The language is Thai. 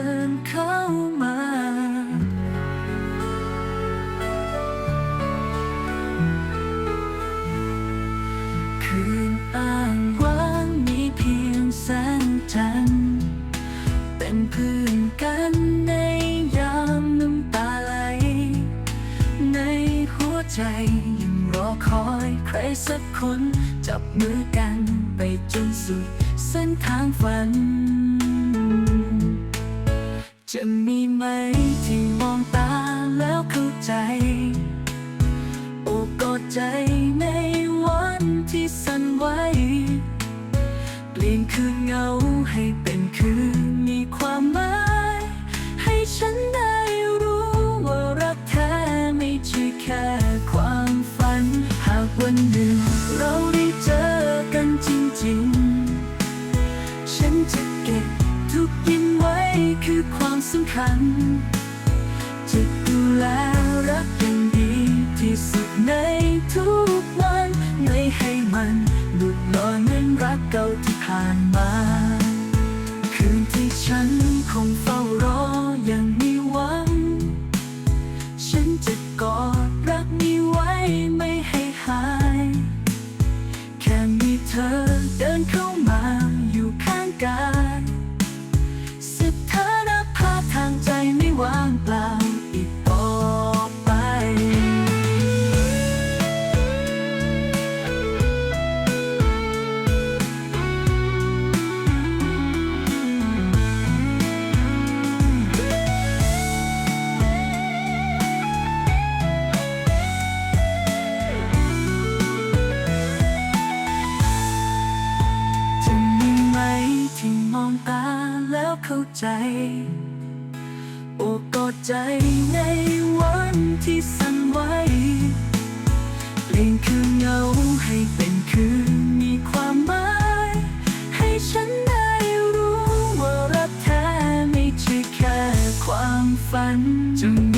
ินเข้ามา คืนอ้างว้างมีเพียงแสงจันทร์เป็นพื้นกันในยามน้ำตาไหล ในหัวใจยังรอคอยใครสักคน จับมือกันไปจนสุดเส้นทางฝัน จะมีไหมที่มองตาแล้วเข้าใจ โอบกอดใจในวันที่สั่นไหวเปลี่ยนคืนเงาให้เป็นคืนมีความหมาย ให้ฉันได้รู้ว่ารักแท้ไม่ใช่แค่ความฝัน หากวันหนึ่ง สำคัญจะดูแลรักอย่างดีที่สุดในทุกวันไม่ให้มันหลุดลอยเหมือนรักเก่าที่ผ่านมา คืนที่ ข้าใจ โอ้กอดใจในวันที่สั่นไหวเปล่งคืนเงาให้เป็นคืนมีความหมาย ให้ฉันได้รู้ว่ารักแท้ไม่ใช่แค่ความฝันจะมี